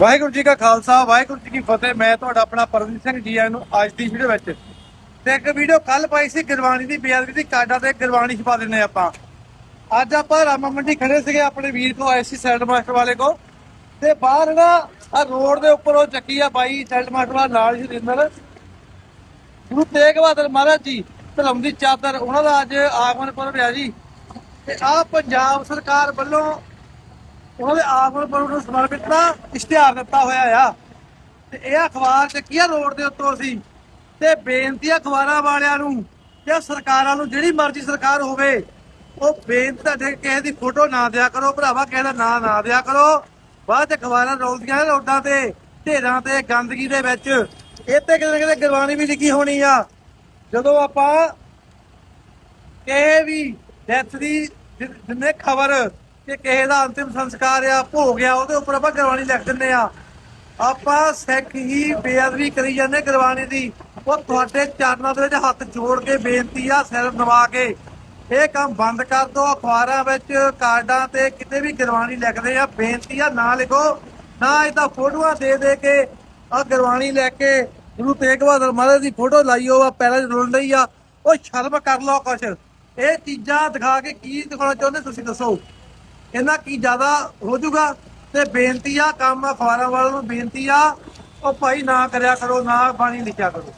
ਵਾਹਿਗੁਰੂ ਜੀ ਕਾ ਖਾਲਸਾ, ਵਾਹਿਗੁਰੂ ਜੀ ਕੀ ਫਤਿਹ। ਮੈਂ ਤੁਹਾਡਾ ਆਪਣਾ ਪਰਮਜੀਤ ਸਿੰਘ ਜੀ ਆਇਆਂ ਨੂੰ ਅੱਜ ਦੀ ਵੀਡੀਓ ਵਿੱਚ। ਤੇ ਇੱਕ ਵੀਡੀਓ ਕੱਲ ਪਾਈ ਸੀ ਗੁਰਬਾਣੀ ਦੀ, ਬੇਅਦਬੀ ਦੀ ਕਾਡਾ ਤੇ ਗੁਰਬਾਣੀ ਛਪਾ ਦਿੰਨੇ ਆਪਾਂ। ਅੱਜ ਆਪਾਂ ਰਾਮਾ ਮੰਡੀ ਖੜੇ ਸੀਗੇ, ਆਪਣੇ ਵੀਰ ਕੋ ਆਏ ਸੀ ਸੈਲਡ ਮਾਸਟਰ ਵਾਲੇ ਕੋ ਤੇ ਬਾਹਰ ਨਾ ਆ ਰੋਡ ਦੇ ਉੱਪਰ ਉਹ ਚੱਕੀ ਆ ਬਾਈ ਸੈਲਡ ਮਾਸਟਰ ਵਾਲਾ, ਨਾਲ ਹੀ ਗੁਰੂ ਤੇਗ ਬਹਾਦਰ ਮਹਾਰਾਜ ਜੀ, ਧਰਮ ਦੀ ਚਾਦਰ, ਉਹਨਾਂ ਦਾ ਅੱਜ ਆਗਮਨ ਪੁਰਬ ਆ ਜੀ। ਤੇ ਆ ਪੰਜਾਬ ਸਰਕਾਰ ਵੱਲੋਂ ਉਹਨਾਂ ਦੇ ਆਗਮਨ ਪੁਰਬ ਨੂੰ ਸਮਰਪਿਤ ਨਾ ਇਸ਼ਤਿਹਾਰ ਦਿੱਤਾ ਹੋਇਆ ਆ। ਤੇ ਇਹ ਅਖਬਾਰ ਚੱਕੀਆ ਰੋਡ ਦੇ ਉੱਤੋਂ ਸੀ ਤੇ ਬੇਨਤੀ ਅਖਬਾਰਾਂ ਵਾਲਿਆਂ ਨੂੰ ਕਿ ਸਰਕਾਰਾਂ ਨੂੰ, ਜਿਹੜੀ ਮਰਜ਼ੀ ਸਰਕਾਰ ਹੋਵੇ, ਉਹ ਬੇਨਤੀ ਤੁਹਾਡੇ ਕਿਸੇ ਦੀ ਫੋਟੋ ਨਾ ਦਿਆ ਕਰੋ, ਭਰਾਵਾ ਕਿਸੇ ਦਾ ਨਾਂ ਨਾ ਦਿਆ ਕਰੋ। ਬਾਅਦ ਚ ਅਖਬਾਰਾਂ ਰੋਲਦੀਆਂ ਰੋਡਾਂ ਤੇ, ਢੇਰਾਂ ਤੇ, ਗੰਦਗੀ ਦੇ ਵਿੱਚ। ਇਹ ਤੇ ਕਿਤੇ ਨਾ ਕਿਤੇ ਗੁਰਬਾਣੀ ਵੀ ਲਿਖੀ ਹੋਣੀ ਆ। ਜਦੋਂ ਆਪਾਂ ਕਿਸੇ ਵੀ ਡੈਥ ਦੀ ਜਿੰਨੇ ਖਬਰ ਕਿ ਕਿਸੇ ਦਾ ਅੰਤਿਮ ਸੰਸਕਾਰ ਆ, ਭੋਗ ਆ, ਉਹਦੇ ਉੱਪਰ ਆਪਾਂ ਗੁਰਬਾਣੀ ਲਿਖ ਦਿੰਦੇ ਆ। ਆਪਾਂ ਸਿੱਖ ਹੀ ਬੇਅਦਬੀ ਕਰੀ ਜਾਂਦੇ ਗੁਰਬਾਣੀ ਦੀ। ਉਹ ਤੁਹਾਡੇ ਚਰਨਾਂ ਦੇ ਵਿੱਚ ਹੱਥ ਜੋੜ ਕੇ ਬੇਨਤੀ ਆ, ਸਿਰ ਨਵਾ ਕੇ। ਇਹ ਕੰਮ ਬੰਦ ਕਰ ਦਿਓ ਅਖਬਾਰਾਂ ਵਿੱਚ, ਕਾਰਡਾਂ ਤੇ ਕਿਤੇ ਵੀ ਗੁਰਬਾਣੀ ਲਿਖਦੇ ਆ, ਬੇਨਤੀ ਆ, ਨਾ ਲਿਖੋ। ਨਾ ਇਹਦਾ ਫੋਟੋਆਂ ਦੇ ਦੇ ਕੇ ਆ ਗੁਰਬਾਣੀ ਲੈ ਕੇ ਗੁਰੂ ਤੇਗ ਬਹਾਦਰ ਮਹਾਰਾਜ ਦੀ ਫੋਟੋ ਲਾਈਓ ਆ ਪੈਰਾਂ 'ਚ ਰੋਣ ਲਈ ਆ। ਉਹ ਸ਼ਰਮ ਕਰ ਲਓ ਕੁਛ। ਇਹ ਚੀਜ਼ਾਂ ਦਿਖਾ ਕੇ ਕੀ ਦਿਖਾਉਣਾ ਚਾਹੁੰਦੇ ਤੁਸੀਂ ਦੱਸੋ। ਇਹਨਾਂ ਕੀ ਜ਼ਿਆਦਾ ਹੋ ਜਾਊਗਾ? ਤੇ ਬੇਨਤੀ ਆ, ਕੰਮ ਅਖਬਾਰਾਂ ਵਾਲਿਆਂ ਨੂੰ ਬੇਨਤੀ ਆ, ਉਹ ਭਾਈ ਨਾ ਕਰਿਆ ਕਰੋ, ਨਾ ਬਾਣੀ ਲਿਖਿਆ ਕਰੋ।